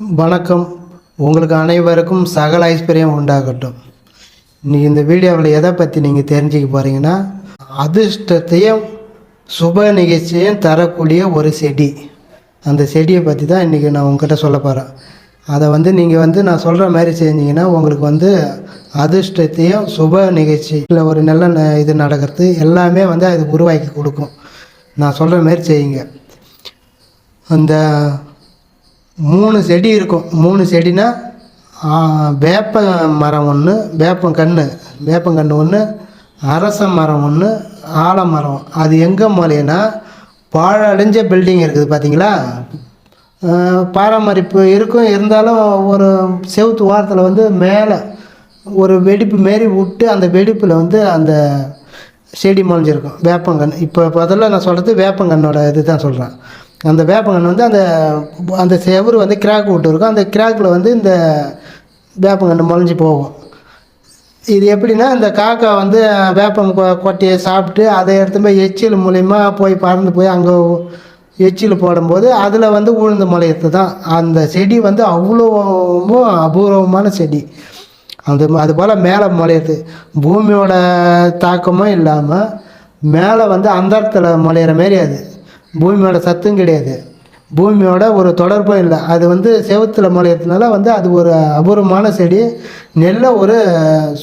வணக்கம். உங்களுக்கு அனைவருக்கும் சகல ஐஸ்வர்யம் உண்டாகட்டும். இன்றைக்கி இந்த வீடியோவில் எதை பற்றி நீங்கள் தெரிஞ்சுக்க போகிறீங்கன்னா அதிர்ஷ்டத்தையும் சுப நிகழ்ச்சியும் தரக்கூடிய ஒரு செடி. அந்த செடியை பற்றி தான் இன்றைக்கி நான் உங்ககிட்ட சொல்ல போகிறேன் அதை வந்து நீங்கள் வந்து நான் சொல்கிற மாதிரி செஞ்சீங்கன்னா உங்களுக்கு வந்து அதிர்ஷ்டத்தையும் சுப நிகழ்ச்சி இல்லை ஒரு நல்ல ந- இது நடக்கிறது எல்லாமே வந்து அது உருவாக்கி கொடுக்கும். நான் சொல்கிற மாதிரி செய்யுங்க. அந்த மூணு செடி இருக்கும். மூணு செடினா வேப்ப மரம் ஒன்று வேப்பங்கன்று வேப்பங்கன்று ஒன்று அரச மரம் ஒன்று ஆலமரம் அது எங்கே மூலையனா பாழடைஞ்ச பில்டிங் இருக்குது பார்த்தீங்களா ஆ, இருக்கும். இருந்தாலும் ஒரு செவுத்து வாரத்தில் வந்து மேலே ஒரு வெடிப்பு மாரி விட்டு அந்த வெடிப்பில் வந்து அந்த செடி முளைஞ்சிருக்கும். வேப்பங்கன்று இப்போ முதல்ல நான் சொல்கிறது வேப்பங்கன்னோட இது தான் சொல்கிறேன் அந்த வேப்பங்கன்று வந்து அந்த அந்த செவுரு வந்து கிராக் விட்டு இருக்கும். அந்த கிராக்கில் வந்து இந்த வேப்பங்கன்று முளைஞ்சி போகும். இது எப்படின்னா இந்த காக்கா வந்து வேப்பம் கொ- கொட்டையை சாப்பிட்டு அதை எடுத்து போய் எச்சில் மூலிமா போய் பறந்து போய் அங்கே எச்சில் போடும்போது அதில் வந்து உளுந்து முளையிறது தான். அந்த செடி வந்து அவ்வளோவும் அபூர்வமான செடி. அந்த அதுபோல் மேலே முளையிறது. பூமியோட தாக்கமும் இல்லாமல் மேலே வந்து அந்தரத்தில் முளையிற மாரி அது. பூமியோட சத்தும் கிடையாது. பூமியோட ஒரு தொடர்பும் இல்லை. அது வந்து செவத்தில் முளையிறதுனால வந்து அது ஒரு அபூர்வமான செடி. நெல்லை ஒரு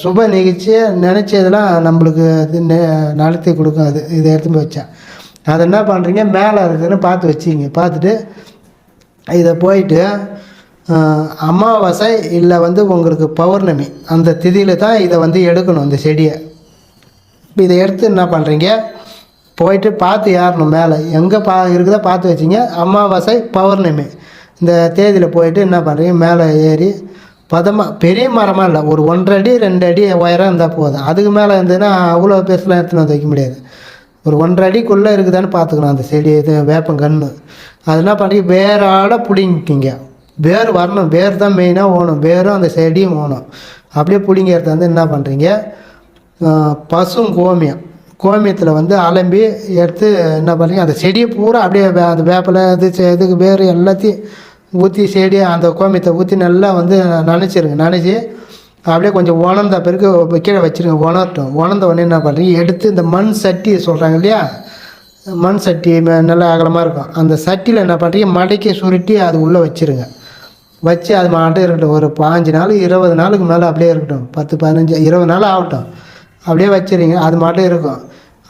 சுப நிகழ்ச்சியை நினச்சதெல்லாம் நம்மளுக்கு இது நெ- நடத்தி கொடுக்கும் அது. இதை எடுத்து போய் வச்சா. அதை என்ன பண்ணுறீங்க மேலே இருக்குதுன்னு பார்த்து வச்சிங்க பார்த்துட்டு இதை போயிட்டு அமாவாசை இல்லை வந்து உங்களுக்கு பௌர்ணமி. அந்த திதியில் தான் இதை வந்து எடுக்கணும் இந்த செடியை. இதை எடுத்து என்ன பண்ணுறீங்க போயிட்டு பார்த்து ஏறணும் மேலே. எங்கே பா இருக்குதோ பார்த்து வச்சிங்க. அமாவாசை பௌர்ணமி. இந்த தேதியில் போயிட்டு என்ன பண்ணுறீங்க மேலே ஏறி பதமாக பெரிய மரமாக இல்லை. ஒரு ஒன்றரை அடி ரெண்டு அடி உயரம் இருந்தால் போதும். அதுக்கு மேலே இருந்ததுன்னா அவ்வளோ பெருசுலாம் எடுத்துன்னு வந்து வைக்க முடியாது. ஒரு ஒன்றரை அடிக்குள்ளே இருக்குதான்னு பார்த்துக்கணும் அந்த செடி இது வேப்பங்கன்று அது என்ன பண்ணுறீங்க வேறால் பிடிங்கிக்கிங்க. வேர் வரணும். வேர் தான் மெயினாக ஓணும். வேரும் அந்த செடியும் ஓணும். அப்படியே பிடிங்க வந்து என்ன பண்ணுறீங்க பசும் கோமியம். கோமியத்தில் வந்து அலம்பி எடுத்து என்ன பண்ணுறீங்க அந்த செடியை பூரா அப்படியே வே- அந்த வேப்பிலை இது செ- இதுக்கு வேறு எல்லாத்தையும் ஊற்றி செடி அந்த கோமியத்தை ஊற்றி நல்லா வந்து நினச்சிருங்க. நினச்சி அப்படியே கொஞ்சம் உணர்ந்த பிறகு கீழே வச்சுருங்க உணரட்டும். உணர்ந்த உடனே என்ன பண்ணுறீங்க எடுத்து இந்த மண் சட்டி சொல்கிறாங்க இல்லையா மண் சட்டி நல்லா அகலமாக இருக்கும். அந்த சட்டியில் என்ன பண்ணுறீங்க மடக்கி சுருட்டி அது உள்ளே வச்சிருங்க. வச்சு அது மாட்டே இருக்கட்டும். ஒரு பாஞ்சு நாள் இருபது நாளுக்கு மேலே அப்படியே இருக்கட்டும். பத்து பதினஞ்சு இருபது நாள் ஆகட்டும். அப்படியே வச்சிருங்க அது மாட்டே இருக்கும்.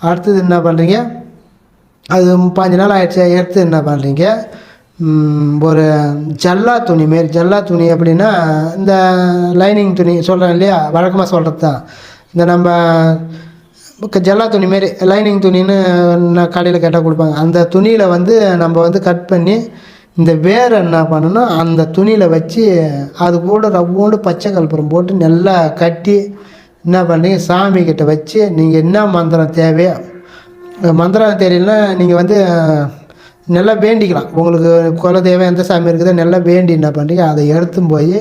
அடுத்தது என்ன பண்ணுறீங்க அது பாஞ்சு நாள் ஆயிடுச்சு எடுத்து என்ன பண்ணுறீங்க ஒரு ஜல்லா துணி மாரி ஜல்லா துணி அப்படின்னா இந்த லைனிங் துணி சொல்கிறேன் இல்லையா? வழக்கமாக சொல்கிறது தான் இந்த நம்ம ஜல்லா துணி மாரி லைனிங் துணின்னு நான் கடையில் கேட்டால் கொடுப்பாங்க. அந்த துணியில் வந்து நம்ம வந்து கட் பண்ணி இந்த வேர் என்ன பண்ணணும் அந்த துணியில் வச்சு அது கூட ரவ்வோண்டு பச்சை கற்பூரம் போட்டு நல்லா கட்டி என்ன பண்ணுறீங்க சாமி கிட்ட வச்சு நீங்கள் என்ன மந்திரம் தேவையோ மந்திரம் தெரியலனா நீங்கள் வந்து நல்லா வேண்டிக்கலாம். உங்களுக்கு குல தேவை எந்த சாமி இருக்குதோ நல்லா வேண்டி என்ன பண்ணுறீங்க அதை எடுத்து போய்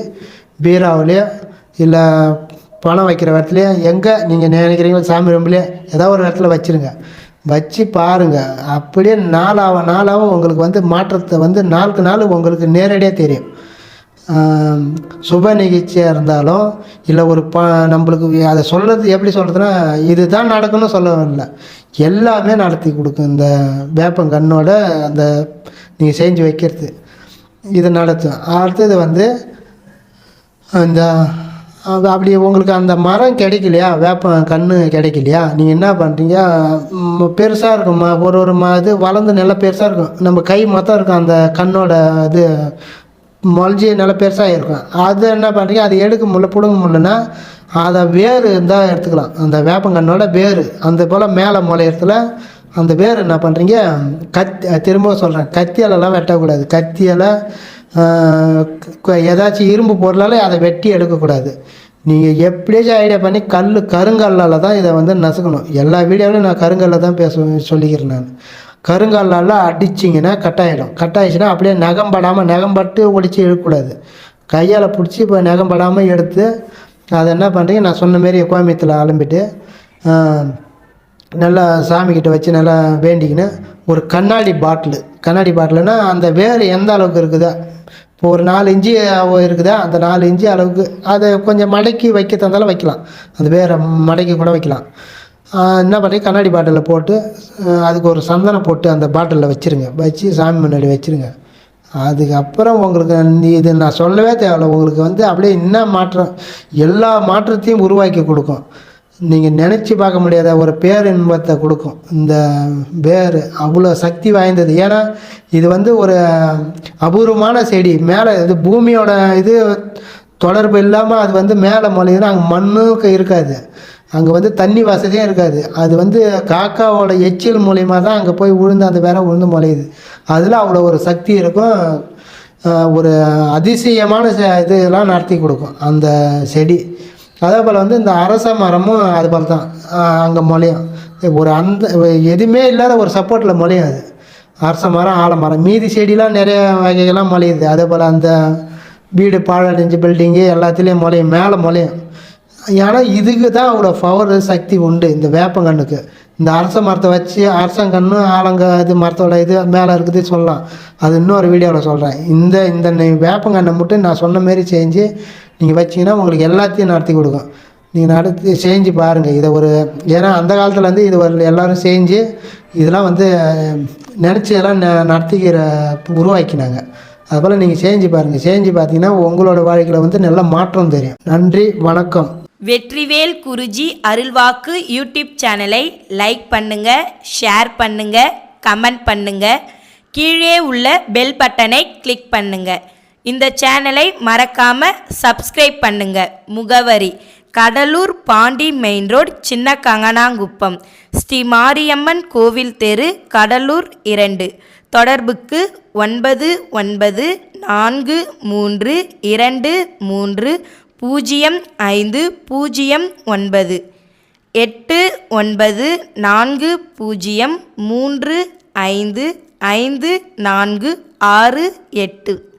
பீராவிலையோ இல்லை பணம் வைக்கிற இடத்துலையோ எங்கே நீங்கள் நினைக்கிறீங்களோ சாமி ரூம்லையோ ஏதோ ஒரு இடத்துல வச்சுருங்க. வச்சு பாருங்கள் அப்படியே நாளாக நாளாகவும் உங்களுக்கு வந்து மாற்றத்தை வந்து நாளுக்கு நாள் உங்களுக்கு நேரடியாக தெரியும். சுப நிகழ்ச்சியாக இருந்தாலும் இல்லை ஒரு ப நம்மளுக்கு அதை சொல்கிறது எப்படி சொல்கிறதுனா இதுதான் நடக்கணும்னு சொல்ல இல்லை எல்லாமே நடத்தி கொடுக்கும் இந்த வேப்பங்கண்ணோட அந்த நீங்கள் செஞ்சு வைக்கிறது. இது நடத்தும். அடுத்தது வந்து அந்த அப்படி உங்களுக்கு அந்த மரம் கிடைக்கலையா? வேப்ப கன்று கிடைக்கலையா? நீங்கள் என்ன பண்ணுறீங்க பெருசாக இருக்கும்மா ஒரு ஒரு மா இது வளர்ந்து நல்லா பெருசாக இருக்கும். நம்ம கை மொத்தம் இருக்கும் அந்த கண்ணோட இது மொழிஞ்சி நல்லா பெருசாக இருக்கும். அது என்ன பண்ணுறீங்க அதை எடுக்க முடியல பிடுங்க முடியலன்னா அதை வேர் இருந்தால் எடுத்துக்கலாம். அந்த வேப்பங்கண்ணோட வேர் அந்த போல் மேலே முளையறதுல அந்த வேர் என்ன பண்ணுறீங்க கத்தி திரும்ப சொல்கிறேன் கத்தியாலெல்லாம் வெட்டக்கூடாது. கத்தியால் ஏதாச்சும் இரும்பு பொருளால் அதை வெட்டி எடுக்கக்கூடாது. நீங்கள் எப்படியாச்சும் ஐடியா பண்ணி கல் கருங்கல்லால் தான் இதை வந்து நசுக்கணும். எல்லா வீடியோவிலும் நான் கருங்கல்ல தான் பேச சொல்லிக்கிறேன் நான். கருங்கல்லால் அடிச்சிங்கன்னா கட்டாயிடும். கட்டாயிடுச்சுன்னா அப்படியே நகம்படாமல் நகம்பட்டு ஒடிச்சு இழுக்கக்கூடாது. கையால் பிடிச்சி இப்போ நகம்படாமல் எடுத்து அதை என்ன பண்ணுறீங்க நான் சொன்ன மாரி கோமியத்தில் அலம்பிட்டு நல்லா சாமிக்கிட்ட வச்சு நல்லா வேண்டிக்கின்னு ஒரு கண்ணாடி பாட்டிலு. கண்ணாடி பாட்டிலுன்னா அந்த வேர் எந்த அளவுக்கு இருக்குதோ இப்போ ஒரு நாலு இஞ்சி இருக்குதா அந்த நாலு இஞ்சி அளவுக்கு அதை கொஞ்சம் மடக்கி வைக்க தந்தாலும் வைக்கலாம். அந்த வேறு மடக்கி கூட வைக்கலாம். என்ன பண்ணி கண்ணாடி பாட்டிலில் போட்டு அதுக்கு ஒரு சந்தனம் போட்டு அந்த பாட்டிலில் வச்சுருங்க. வச்சு சாமி முன்னாடி வச்சுருங்க. அதுக்கப்புறம் உங்களுக்கு இது நான் சொல்லவே தேவையில்ல. உங்களுக்கு வந்து அப்படியே என்ன மாற்றம் எல்லா மாற்றத்தையும் உருவாக்கி கொடுக்கும். நீங்கள் நினச்சி பார்க்க முடியாத ஒரு பேரின்பத்தை கொடுக்கும். இந்த வேர் அவ்வளோ சக்தி வாய்ந்தது. ஏன்னா இது வந்து ஒரு அபூர்வமான செடி. மேலே இது பூமியோட இது தொடர்பு இல்லாமல் அது வந்து மேலே முளையுதுன்னா அங்கே மண்ணுக்கு இருக்காது. அங்கே வந்து தண்ணி வசதியும் இருக்காது. அது வந்து காக்காவோட எச்சில் மூலிமா தான் அங்கே போய் விழுந்து அந்த வேற விழுந்து முளையுது. அதில் அவ்வளோ ஒரு சக்தி இருக்கும். ஒரு அதிசயமான இதெல்லாம் நடத்தி கொடுக்கும் அந்த செடி. அதே போல் வந்து இந்த அரச மரமும் அது போல் தான் அங்கே முளையும். ஒரு அந்த எதுவுமே இல்லாத ஒரு சப்போர்ட்டில் முளையும் அது. அரச மரம் ஆலமரம் மீதி செடிலாம் நிறைய வகைகள்லாம் முளையுது. அதே போல் அந்த வீடு பாழடைஞ்சு பில்டிங்கு எல்லாத்துலேயும் முளையும். மேலே முளையும். ஏன்னா இதுக்கு தான் அவரோட பவர் சக்தி உண்டு இந்த வேப்பங்கண்ணுக்கு. இந்த அரச மரத்தை வச்சு அரசங்கண்ணு ஆலங்க இது மரத்தோட இது மேலே இருக்குது சொல்லலாம். அது இன்னொரு வீடியோவில் சொல்கிறேன் இந்த இந்த வேப்பங்கண்ணை மட்டும் நான் சொன்ன மாரி செஞ்சு நீங்கள் வச்சிங்கன்னா உங்களுக்கு எல்லாத்தையும் நடத்தி கொடுக்கும். நீங்கள் நடத்தி செஞ்சு பாருங்கள் இதை ஒரு ஏன்னா அந்த காலத்துலேருந்து இது ஒரு எல்லோரும் செஞ்சு இதெல்லாம் வந்து நினச்சி எல்லாம் ந- நடத்திக்கிற உருவாக்கினாங்க. அதுபோல் நீங்கள் செஞ்சு பாருங்கள் செஞ்சு பார்த்தீங்கன்னா உங்களோட வாழ்க்கையில் வந்து நல்ல மாற்றம் தெரியும். நன்றி வணக்கம். வெற்றிவேல் குருஜி அருள்வாக்கு யூடியூப் சேனலை லைக் பண்ணுங்க ஷேர் பண்ணுங்க கமெண்ட் பண்ணுங்க. கீழே உள்ள பெல் பட்டனை கிளிக் பண்ணுங்க. இந்த சேனலை மறக்காம சப்ஸ்கிரைப் பண்ணுங்க. முகவரி கடலூர் பாண்டி மெயின் ரோட் சின்ன கங்கனாங்குப்பம் ஸ்ரீ மாரியம்மன் கோவில் தெரு கடலூர் இரண்டு. தொடர்புக்கு ஒன்பது ஒன்பது நான்கு மூன்று இரண்டு மூன்று பூஜ்ஜியம் ஐந்து பூஜ்ஜியம் ஒன்பது. எட்டு ஒன்பது நான்கு பூஜ்ஜியம் மூன்று ஐந்து ஐந்து நான்கு ஆறு எட்டு.